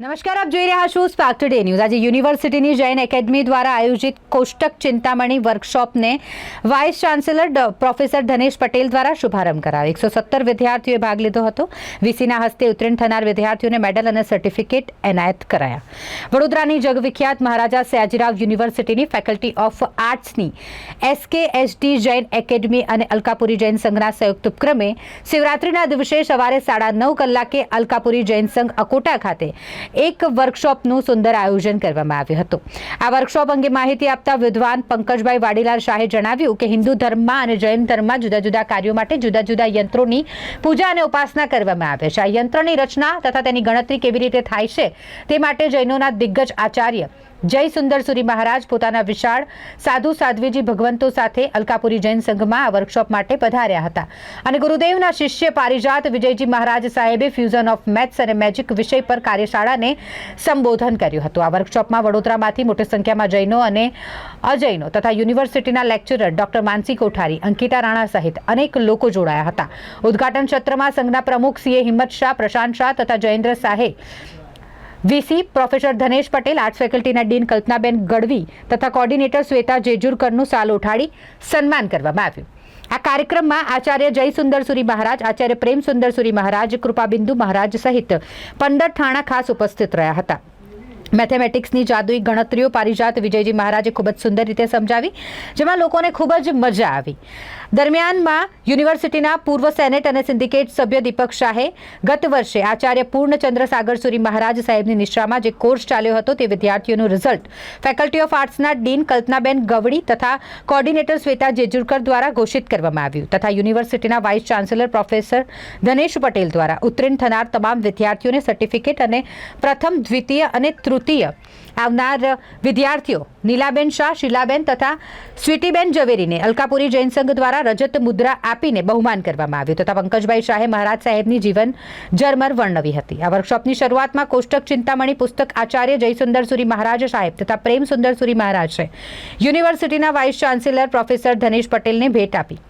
નમસ્કાર, આપ જોઈ રહ્યા છો સ્પાર્ક ટુડે ન્યૂઝ આજે યુનિવર્સિટીની જૈન એકેડમી દ્વારા આયોજિત કોષ્ટક Chintamani વર્કશોપને vice chancellor professor Dhanesh Patel દ્વારા શુભારંભ કરાયો. એકસો સત્તર વિદ્યાર્થીઓએ ભાગ લીધો હતો. વીસીના હસ્તે ઉત્તીર્ણ થનાર વિદ્યાર્થીઓને મેડલ અને સર્ટિફિકેટ એનાયત કરાયા. વડોદરાની જગવિખ્યાત મહારાજા સયાજીરાવ યુનિવર્સિટીની ફેકલ્ટી ઓફ આર્ટ્સની એસકેએસડી જૈન એકેડમી અને અલકાપુરી જૈન સંઘના સંયુક્ત ઉપક્રમે શિવરાત્રિના દિવસે સવારે સાડા નવ કલાકે અલકાપુરી જૈન સંઘ અકોટા ખાતે એક વર્કશોપનું સુંદર આયોજન કરવામાં આવ્યું હતું. આ વર્કશોપ અંગે માહિતી આપતા વિદ્વાન પંકજભાઈ વાડીલાલ શાહે જણાવ્યું કે હિન્દુ ધર્મમાં અને જૈન ધર્મમાં જુદા જુદા કાર્યો માટે જુદા જુદા યંત્રોની પૂજા અને ઉપાસના કરવામાં આવે છે. આ યંત્રની રચના તથા તેની ગણતરી કેવી રીતે થાય છે તે માટે જૈનોના દિગ્ગજ આચાર્ય જય સુંદરસુરી મહારાજ, પોતાના વિશાળ સાધુ સાધ્વીજી ભગવંતો સાથે અલકાપુરી જૈન સંઘમાં આ વર્કશોપ માટે પધાર્યા હતા. અને ગુરુદેવના શિષ્ય પારિજાત વિજયજી મહારાજ સાહેબે ફ્યુઝન ઓફ મેથ્સ અને મેજિક વિષય પર કાર્યશાળાને સંબોધન કર્યું હતું. આ વર્કશોપમાં વડોદરામાંથી મોટી સંખ્યામાં જૈનો અને અજૈનો તથા યુનિવર્સિટીના લેક્ચરર ડોક્ટર માનસી કોઠારી, અંકિતા રાણા સહિત અનેક લોકો જોડાયા હતા. ઉદ્ઘાટન સત્રમાં સંઘના પ્રમુખ સીએ હિંમત શાહ, પ્રશાંત શાહ તથા જયેન્દ્ર શાહે VC professor Dhanesh Patel, arts ફેકલ્ટીના dean Kalpanaben Gadhvi તથા કોર્ડિનેટર શ્વેતા જેજુરકરનું સાલ ઉઠાડી સન્માન કરવામાં આવ્યું. આ કાર્યક્રમમાં આચાર્ય જય સુંદરસુરી મહારાજ, આચાર્ય પ્રેમ સુંદરસુરી મહારાજ, કૃપાબિંદુ મહારાજ સહિત પંદર ઠાણા ખાસ ઉપસ્થિત રહ્યા હતા. મેથેમેટિક્સની જાદુઈ ગણતરીઓ પારિજાત વિજયજી મહારાજે ખૂબ જ સુંદર રીતે સમજાવી, જેમાં લોકોને ખૂબ જ મજા આવી. દરમિયાનમાં યુનિવર્સિટીના પૂર્વ સેનેટ અને સિન્ડિકેટ સભ્ય દીપક શાહે ગત વર્ષે આચાર્ય પૂર્ણચંદ્ર સાગરસુરી મહારાજ સાહેબની નિશ્રામાં જે કોર્સ ચાલ્યો હતો તે વિદ્યાર્થીઓનું રિઝલ્ટ ફેકલ્ટી ઓફ આર્ટ્સના ડીન કલ્પનાબેન ગવડી તથા કોર્ડિનેટર શ્વેતા જેજુરકર દ્વારા ઘોષિત કરવામાં આવ્યું તથા યુનિવર્સિટીના vice chancellor professor Dhanesh Patel દ્વારા ઉત્તીર્ણ થનાર તમામ વિદ્યાર્થીઓને સર્ટિફિકેટ અને પ્રથમ દ્વિતીય અને તૃતીય આવનાર વિદ્યાર્થીઓ નીલાબેન શાહ, શીલાબેન તથા સ્વીટીબેન ઝવેરીને અલકાપુરી જૈન સંઘ દ્વારા રજત મુદ્રા આપીને બહુમાન કરવામાં આવ્યું. તથા પંકજભાઈ શાહે મહારાજ સાહેબની જીવન જરમર વર્ણવી હતી. આ વર્કશોપની શરૂઆતમાં કોષ્ટક ચિંતામણી પુસ્તક આચાર્ય જયસુંદરસુરી મહારાજ સાહેબ તથા પ્રેમ સુંદરસુરી મહારાજે યુનિવર્સિટીના વાઇસ ચાન્સેલર પ્રોફેસર ધનેશ પટેલને ભેટ આપી.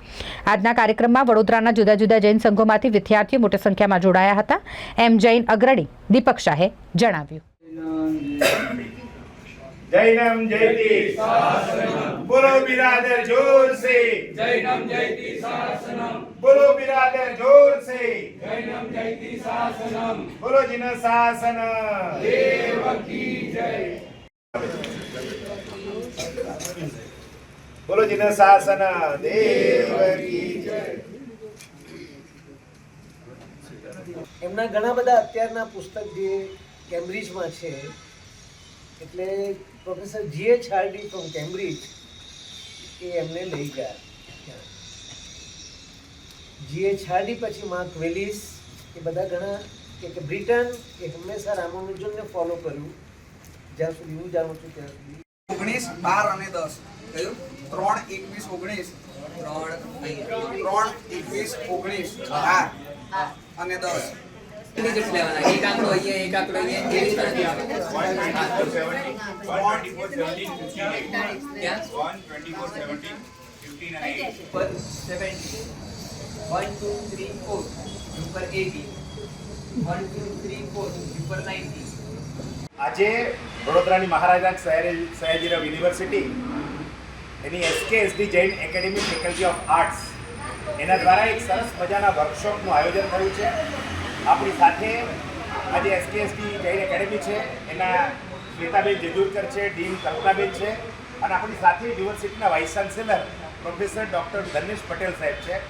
આજના કાર્યક્રમમાં વડોદરાના જુદા જુદા જૈન સંઘોમાંથી વિદ્યાર્થીઓ મોટી સંખ્યામાં જોડાયા હતા. એમ જૈન અગ્રણી દીપક શાહે જણાવ્યું. જૈનમ જયતિ. બોલો બિરાદર જોર સે જૈનમ જયતિ શાસનમ બોલો બિરાદર જોર સે જૈનમ જયતિ શાસનમ બોલો જીન શાસન દેવ કી જય. બોલો જીન શાસન દેવ કી જય. એમના ઘણા બધા અત્યારના પુસ્તક જે કેમ્બ્રિજમાં છે. એટલે professor GH Hardy from Cambridge એ એમને લઈ ગયા. જીએચ હાર્ડી પછી માર્ક વેલિસ એ બધા ઘણા કે કે બ્રિટન એ હંમેશા રામાનુજનને ફોલો કર્યું. જ્યાં સુધી હું જાણું છું ત્યાં સુધી. ઓગણીસ બાર અને દસ. કયું? ત્રણ એકવીસ ઓગણીસ. ત્રણ ત્રણ એકવીસ ઓગણીસ. બાર અને દસ. આજે વડોદરાની Maharaja Sayaji- Sayajirao university, any SKSD Jain academy faculty of arts એના દ્વારા એક સરસ મજાના વર્કશોપનું આયોજન થયું છે. આપણી સાથે આજે એસકેએસડી જૈન એકેડેમી છે. એના શ્વેતાબેન જેજુરકર છે, ડીન કલ્પનાબેન છે. અને આપણી સાથે યુનિવર્સિટીના vice chancellor professor doctor Dhanesh Patel સાહેબ છે.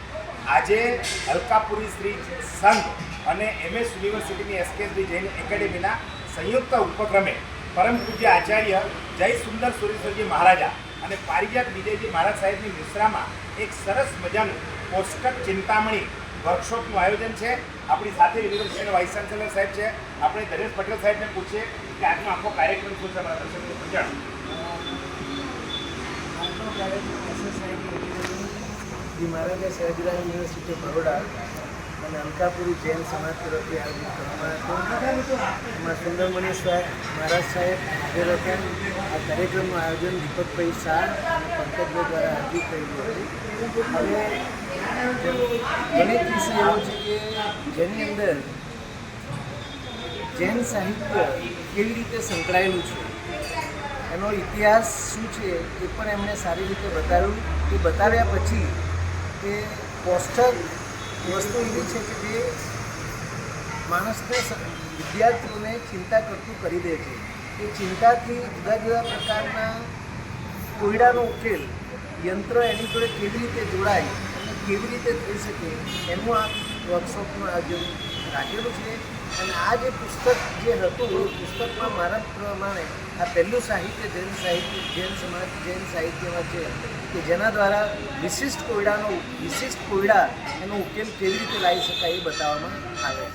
આજે હલકાપુરી શ્રી સંઘ અને એમએસ યુનિવર્સિટીની એસકેએસડી જૈન એકેડેમીના સંયુક્ત ઉપક્રમે પરમ પૂજ્ય આચાર્ય જય સુંદર સુરેશ્વરજી મહારાજા અને પારિજાત વિજયજી મહારાજ સાહેબની મિશ્રામાં એક સરસ મજાનું કોષ્ટક ચિંતામણી વર્કશોપનું આયોજન છે. આપણી સાથે યુનિવર્સિટીના વાઇસ ચાન્સેલર સાહેબ છે. આપણે ધનેશ પટેલ સાહેબને પૂછીએ કે આજનો આખો કાર્યક્રમ શું છે મારા દર્શકો? ધી મહારાજા સયાજીરાવ યુનિવર્સિટી બરોડા અને અંકાપુરી જૈન સમાજ તરફથી આયોજન કરવામાં હતો. એમાં સુંદરમણી સાહેબ, મહારાજ સાહેબ હાજર હતા. આ કાર્યક્રમનું આયોજન દીપકભાઈ શાહ અને પંકજભાઈ દ્વારા હાજર થયેલું હતું. હવે ગણિત વિષય એવો છે કે જેની અંદર જૈન સાહિત્ય કેવી રીતે સંકળાયેલું છે? એનો ઇતિહાસ શું છે એ પણ એમણે સારી રીતે બતાવ્યું. એ બતાવ્યા પછી કે કોષ્ટક વસ્તુ એવી છે કે જે માણસને વિદ્યાર્થીઓને ચિંતા કરતું કરી દે છે. એ ચિંતાથી જુદા જુદા પ્રકારના કોયડાનો ઉકેલ યંત્ર એની જોડે કેવી રીતે જોડાય કેવી રીતે થઈ શકે એનું આ વર્કશોપનું આયોજન રાખેલું છે. અને આ જે પુસ્તક જે હતું, એ પુસ્તકમાં મારા પ્રમાણે આ પહેલું સાહિત્ય જૈન સાહિત્ય, જૈન સમાજ, જૈન સાહિત્યમાં છે કે જેના દ્વારા વિશિષ્ટ કોયડાનો, વિશિષ્ટ કોયડા એનો ઉકેલ કેવી રીતે લાવી શકાય એ બતાવવામાં આવે